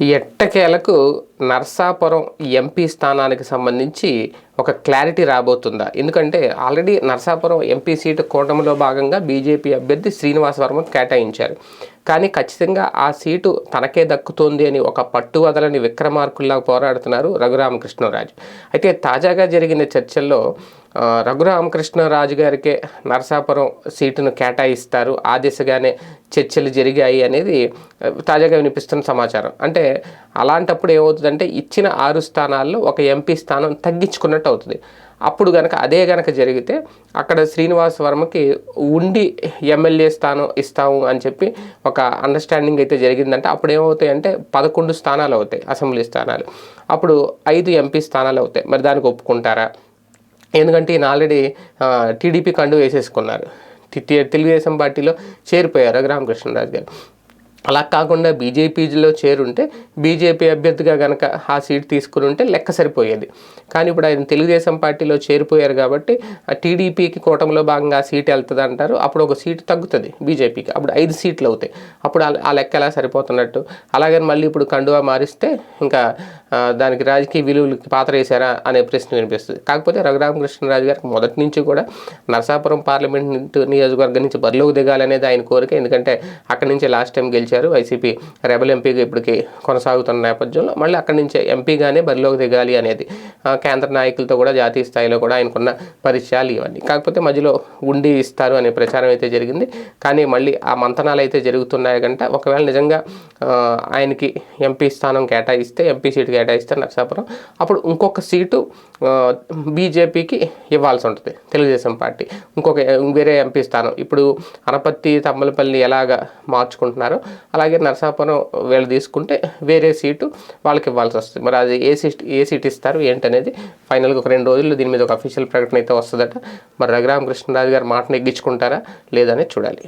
ఎట్టకేలకు నర్సాపురం ఎంపీ స్థానానికి సంబంధించి ఒక క్లారిటీ రాబోతుందా? ఎందుకంటే ఆల్రెడీ నర్సాపురం ఎంపీ సీటు కూటమిలో భాగంగా బీజేపీ అభ్యర్థి శ్రీనివాస్ వర్మ కేటాయించారు. కానీ ఖచ్చితంగా ఆ సీటు తనకే దక్కుతోంది అని ఒక పట్టు వదలని విక్రమార్కుల్లా పోరాడుతున్నారు రఘురామకృష్ణరాజు. అయితే తాజాగా జరిగిన చర్చల్లో రఘురామకృష్ణరాజు గారికే నరసాపురం సీటును కేటాయిస్తారు. ఆ దిశగానే చర్చలు జరిగాయి అనేది తాజాగా వినిపిస్తున్న సమాచారం. అంటే అలాంటప్పుడు ఏమవుతుందంటే ఇచ్చిన ఆరు స్థానాల్లో ఒక ఎంపీ స్థానం తగ్గించుకున్నట్టు అవుతుంది. అప్పుడు కనుక అదే కనుక జరిగితే అక్కడ శ్రీనివాస్ వర్మకి ఉండి ఎమ్మెల్యే స్థానం ఇస్తాము అని చెప్పి ఒక అండర్స్టాండింగ్ అయితే జరిగిందంటే అప్పుడు ఏమవుతాయి అంటే పదకొండు స్థానాలు అవుతాయి అసెంబ్లీ స్థానాలు. అప్పుడు ఐదు ఎంపీ స్థానాలు అవుతాయి. మరి దానికి ఒప్పుకుంటారా? ఎందుకంటే ఈయన ఆల్రెడీ టీడీపీ కండు వేసేసుకున్నారు. తెలుగుదేశం పార్టీలో చేరిపోయారు రఘురామకృష్ణరాజు గారు. అలా కాకుండా బీజేపీలో చేరుంటే బీజేపీ అభ్యర్థిగా కనుక ఆ సీట్ తీసుకుని ఉంటే లెక్క సరిపోయేది. కానీ ఇప్పుడు ఆయన తెలుగుదేశం పార్టీలో చేరిపోయారు కాబట్టి ఆ టీడీపీకి కూటమిలో భాగంగా ఆ సీట్ వెళ్తుంది అంటారు. అప్పుడు ఒక సీటు తగ్గుతుంది బీజేపీకి. అప్పుడు ఐదు సీట్లు అవుతాయి. అప్పుడు ఆ- ఆ లెక్క ఎలా సరిపోతున్నట్టు? అలాగే మళ్ళీ ఇప్పుడు కండువా మారిస్తే ఇంకా దానికి రాజకీయ విలువలకి పాత్ర వేశారా అనే ప్రశ్న వినిపిస్తుంది. కాకపోతే రఘురామకృష్ణరాజు గారికి మొదటి నుంచి కూడా నరసాపురం పార్లమెంట్ నియోజకవర్గం నుంచి బరిలోకి దిగాలనేది ఆయన కోరిక. ఎందుకంటే అక్కడి నుంచి లాస్ట్ టైం గెలిచి గెలిచారు వైసీపీ రెబల్ ఎంపీగా ఇప్పటికి కొనసాగుతున్న నేపథ్యంలో మళ్ళీ అక్కడి నుంచే ఎంపీగానే బరిలోకి దిగాలి అనేది కేంద్ర నాయకులతో కూడా జాతీయ స్థాయిలో కూడా ఆయనకున్న పరిచయాలు ఇవన్నీ. కాకపోతే మధ్యలో ఉండి ఇస్తారు అనే ప్రచారం అయితే జరిగింది. కానీ మళ్ళీ ఆ మంతనాలు అయితే జరుగుతున్నాయి కంటే ఒకవేళ నిజంగా ఆయనకి ఎంపీ స్థానం కేటాయిస్తే ఎంపీ సీటు కేటాయిస్తే నరసాపురం అప్పుడు ఇంకొక సీటు బీజేపీకి ఇవ్వాల్సి ఉంటుంది. తెలుగుదేశం పార్టీ. ఇంకొక వేరే ఎంపీ స్థానం. ఇప్పుడు అనపత్తి తమ్మలపల్లి ఎలాగ మార్చుకుంటున్నారో అలాగే నరసాపురం వీళ్ళు తీసుకుంటే వేరే సీటు వాళ్ళకి ఇవ్వాల్సి వస్తుంది. మరి అది ఏ సీట్ ఏ సీట్ ఇస్తారు ఏంటనేది ఫైనల్గా ఒక రెండు రోజుల్లో దీని మీద ఒక అఫీషియల్ ప్రకటన అయితే వస్తుందట. మరి రఘురామకృష్ణరాజు గారు మాట నెగ్గించుకుంటారా లేదనేది చూడాలి.